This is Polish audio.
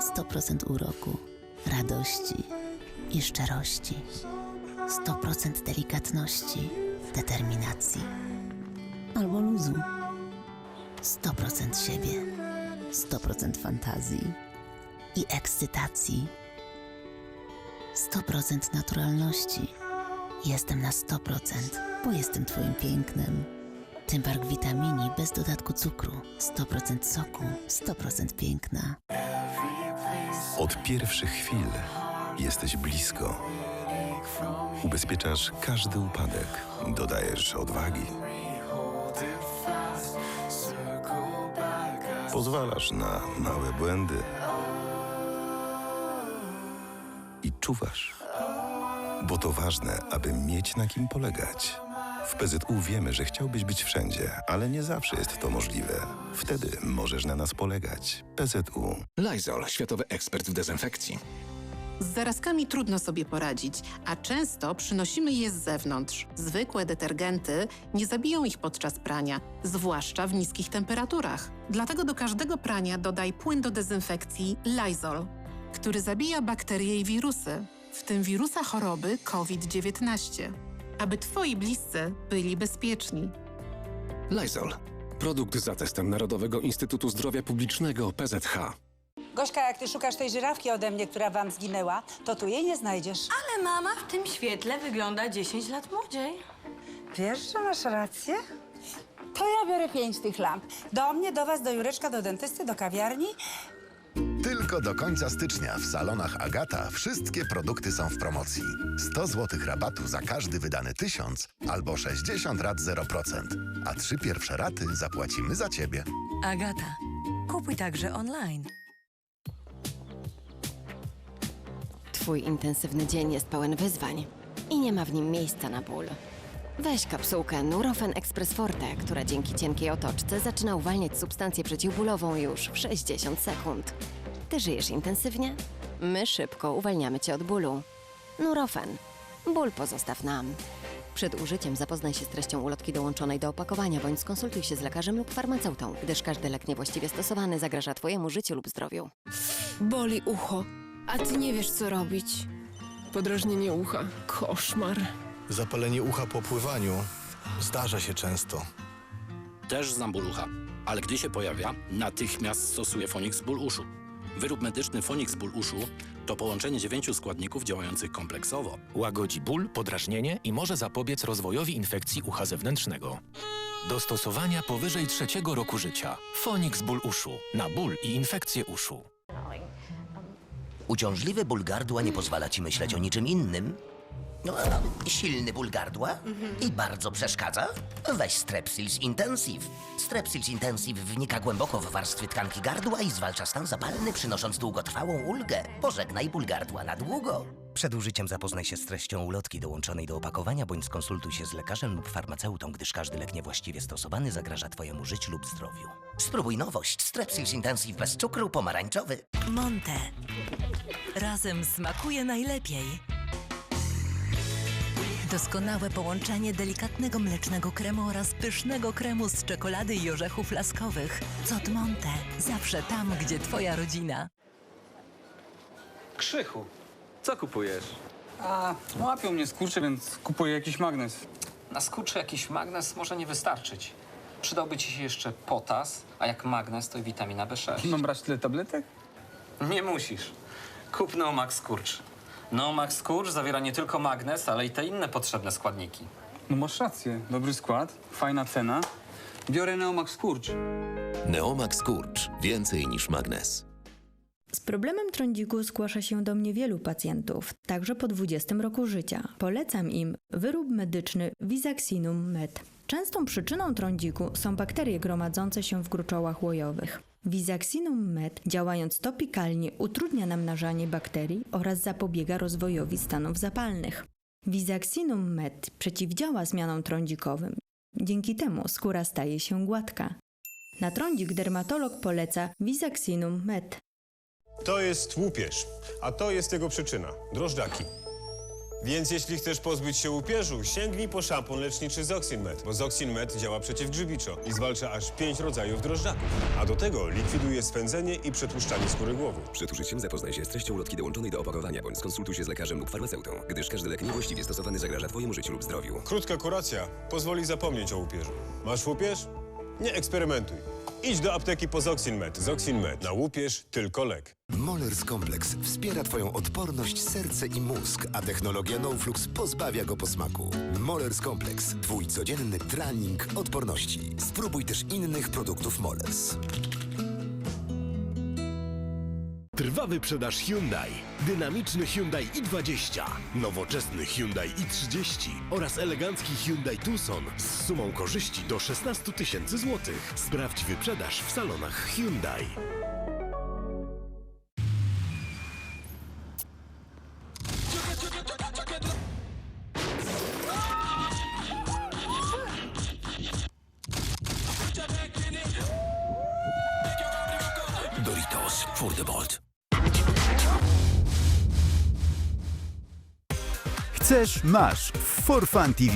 100% uroku, radości i szczerości. 100% delikatności, determinacji albo luzu. 100% siebie, 100% fantazji i ekscytacji. 100% naturalności. Jestem na 100%, bo jestem Twoim pięknem. Tymbark Vitamini bez dodatku cukru, 100% soku, 100% piękna. Od pierwszych chwil jesteś blisko. Ubezpieczasz każdy upadek, dodajesz odwagi. Pozwalasz na małe błędy i czuwasz. Bo to ważne, aby mieć na kim polegać. W PZU wiemy, że chciałbyś być wszędzie, ale nie zawsze jest to możliwe. Wtedy możesz na nas polegać. PZU. Lysol, światowy ekspert w dezynfekcji. Z zarazkami trudno sobie poradzić, a często przynosimy je z zewnątrz. Zwykłe detergenty nie zabiją ich podczas prania, zwłaszcza w niskich temperaturach. Dlatego do każdego prania dodaj płyn do dezynfekcji Lysol, który zabija bakterie i wirusy, w tym wirusa choroby COVID-19, aby twoi bliscy byli bezpieczni. Lysol. Produkt za testem Narodowego Instytutu Zdrowia Publicznego PZH. Gośka, jak ty szukasz tej żyrawki ode mnie, która wam zginęła, to tu jej nie znajdziesz. Ale mama w tym świetle wygląda 10 lat młodziej. Wiesz, że masz rację? To ja biorę pięć tych lamp. Do mnie, do was, do Jureczka, do dentysty, do kawiarni. Tylko do końca stycznia w salonach Agata wszystkie produkty są w promocji. 100 zł rabatu za każdy wydany tysiąc albo 60 rat 0%. A trzy pierwsze raty zapłacimy za ciebie. Agata. Kupuj także online. Twój intensywny dzień jest pełen wyzwań i nie ma w nim miejsca na ból. Weź kapsułkę Nurofen Express Forte, która dzięki cienkiej otoczce zaczyna uwalniać substancję przeciwbólową już w 60 sekund. Ty żyjesz intensywnie? My szybko uwalniamy cię od bólu. Nurofen. Ból pozostaw nam. Przed użyciem zapoznaj się z treścią ulotki dołączonej do opakowania bądź skonsultuj się z lekarzem lub farmaceutą, gdyż każdy lek niewłaściwie stosowany zagraża Twojemu życiu lub zdrowiu. Boli ucho, a ty nie wiesz, co robić. Podrażnienie ucha. Koszmar. Zapalenie ucha po pływaniu zdarza się często. Też znam ból ucha, ale gdy się pojawia, natychmiast stosuję Fonix ból uszu. Wyrób medyczny Fonix ból uszu to połączenie dziewięciu składników działających kompleksowo. Łagodzi ból, podrażnienie i może zapobiec rozwojowi infekcji ucha zewnętrznego. Do stosowania powyżej trzeciego roku życia. Fonix ból uszu. Na ból i infekcje uszu. Uciążliwy ból gardła nie pozwala ci myśleć o niczym innym? No, silny ból gardła i bardzo przeszkadza? Weź Strepsils Intensive. Strepsils Intensive wnika głęboko w warstwy tkanki gardła i zwalcza stan zapalny, przynosząc długotrwałą ulgę. Pożegnaj ból gardła na długo. Przed użyciem zapoznaj się z treścią ulotki dołączonej do opakowania, bądź skonsultuj się z lekarzem lub farmaceutą, gdyż każdy lek niewłaściwie stosowany zagraża twojemu życiu lub zdrowiu. Spróbuj nowość. Strepsils Intensive bez cukru, pomarańczowy. Monte. Razem smakuje najlepiej. Doskonałe połączenie delikatnego mlecznego kremu oraz pysznego kremu z czekolady i orzechów laskowych. Cot Monte. Zawsze tam, gdzie twoja rodzina. Krzychu, co kupujesz? A, łapią mnie skurcze, więc kupuję jakiś magnes. Na skurcze jakiś magnes może nie wystarczyć. Przydałby ci się jeszcze potas, a jak magnes to i witamina B6. Mam brać tyle tabletek? Nie musisz. Kup Neomax Skurcz. Neomax Skurcz zawiera nie tylko magnes, ale i te inne potrzebne składniki. No masz rację, dobry skład, fajna cena. Biorę Neomax Skurcz. Neomax Skurcz. Więcej niż magnes. Z problemem trądziku zgłasza się do mnie wielu pacjentów, także po 20 roku życia. Polecam im wyrób medyczny Visaxinum Med. Częstą przyczyną trądziku są bakterie gromadzące się w gruczołach łojowych. Visaxinum Med, działając topikalnie, utrudnia namnażanie bakterii oraz zapobiega rozwojowi stanów zapalnych. Visaxinum Med przeciwdziała zmianom trądzikowym. Dzięki temu skóra staje się gładka. Na trądzik dermatolog poleca Visaxinum Med. To jest łupież, a to jest jego przyczyna. Drożdżaki. Więc jeśli chcesz pozbyć się łupieżu, sięgnij po szampon leczniczy Zoxinmet, bo Zoxinmet działa przeciwgrzybiczo i zwalcza aż pięć rodzajów drożdżaków. A do tego likwiduje swędzenie i przetłuszczanie skóry głowy. Przed użyciem zapoznaj się z treścią ulotki dołączonej do opakowania bądź skonsultuj się z lekarzem lub farmaceutą, gdyż każdy lek niewłaściwie stosowany zagraża Twojemu życiu lub zdrowiu. Krótka kuracja pozwoli zapomnieć o łupieżu. Masz łupież? Nie eksperymentuj. Idź do apteki po Zoxinmet. Zoxinmet. Na łupież tylko lek. Molers Complex wspiera Twoją odporność, serce i mózg, a technologia NoFlux pozbawia go posmaku. Molers Complex. Twój codzienny trening odporności. Spróbuj też innych produktów Molers. Trwa wyprzedaż Hyundai. Dynamiczny Hyundai i20, nowoczesny Hyundai i30 oraz elegancki Hyundai Tucson z sumą korzyści do 16 tysięcy złotych. Sprawdź wyprzedaż w salonach Hyundai. Doritos for the Bolt. Chcesz, masz w For Fun TV.